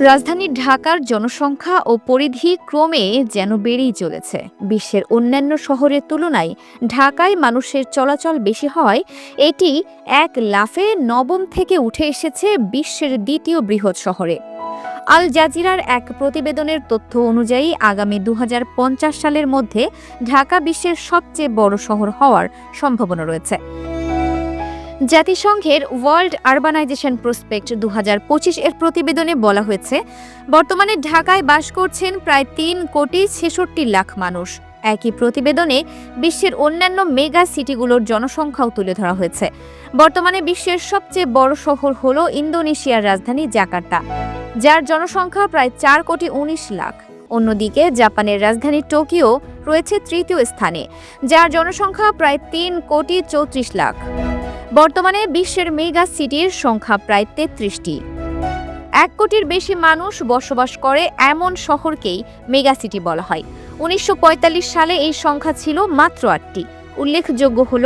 রাজধানী ঢাকার জনসংখ্যা ও পরিধি ক্রমে যেন বেড়েই চলেছে। বিশ্বের অন্যান্য শহরের তুলনায় ঢাকায় মানুষের চলাচল বেশি হওয়ায় এটি এক লাফে নবম থেকে উঠে এসেছে বিশ্বের দ্বিতীয় বৃহৎ শহরে। আল জাজিরার এক প্রতিবেদনের তথ্য অনুযায়ী আগামী দু হাজার পঞ্চাশ সালের মধ্যে ঢাকা বিশ্বের সবচেয়ে বড় শহর হওয়ার সম্ভাবনা রয়েছে। জাতিসংঘের ওয়ার্ল্ড আরবানাইজেশন প্রসপেক্ট দু হাজার পঁচিশ এর প্রতিবেদনে বলা হয়েছে, বর্তমানে ঢাকায় বাস করছেন প্রায় তিন কোটি ছেষট্টি লাখ মানুষ। একই প্রতিবেদনে বিশ্বের অন্যান্য মেগা সিটিগুলোর জনসংখ্যাও তুলে ধরা হয়েছে। বর্তমানে বিশ্বের সবচেয়ে বড় শহর হল ইন্দোনেশিয়ার রাজধানী জাকার্তা, যার জনসংখ্যা প্রায় চার কোটি উনিশ লাখ। অন্যদিকে জাপানের রাজধানী টোকিও রয়েছে তৃতীয় স্থানে, যার জনসংখ্যা প্রায় তিন কোটি চৌত্রিশ লাখ। বর্তমানে বিশ্বের মেগা সিটির সংখ্যা প্রায় তেত্রিশটি। এক কোটির বেশি মানুষ বসবাস করে এমন শহরকেই মেগা সিটি বলা হয়। উনিশশো পঁয়তাল্লিশ সালে এই সংখ্যা ছিল মাত্র আটটি। উল্লেখযোগ্য হল,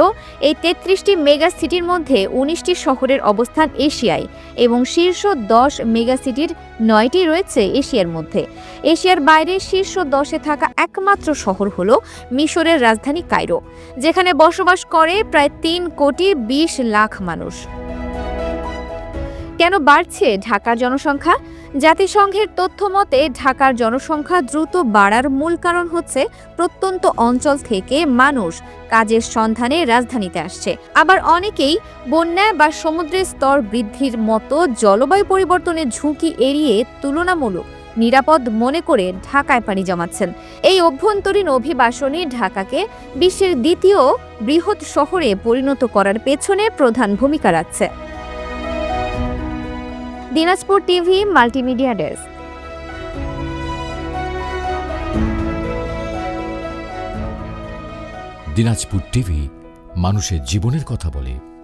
এই তেত্রিশটি মেগা সিটির মধ্যে উনিশটি শহরের অবস্থান এশিয়ায় এবং শীর্ষ দশ মেগা সিটির নয়টি রয়েছে এশিয়ার মধ্যে। এশিয়ার বাইরে শীর্ষ দশে থাকা একমাত্র শহর হল মিশরের রাজধানী কায়রো, যেখানে বসবাস করে প্রায় তিন কোটি বিশ লাখ মানুষ। কেন বাড়ছে ঢাকার জনসংখ্যা? জাতিসংঘের তথ্য মতে, ঢাকার জনসংখ্যা দ্রুত বাড়ার মূল কারণ হচ্ছে প্রত্যন্ত অঞ্চল থেকে মানুষ কাজের সন্ধানে রাজধানীতে আসছে। আবার অনেকেই বন্যা বা সমুদ্রের স্তর বৃদ্ধির মতো জলবায়ু পরিবর্তনের ঝুঁকি এড়িয়ে তুলনামূলক নিরাপদ মনে করে ঢাকায় পানি জমাচ্ছেন। এই অভ্যন্তরীণ অভিবাসনে ঢাকাকে বিশ্বের দ্বিতীয় বৃহৎ শহরে পরিণত করার পেছনে প্রধান ভূমিকা রাখছে। Dinajpur TV multimedia desk. Dinajpur TV মানুষের জীবনের কথা বলে।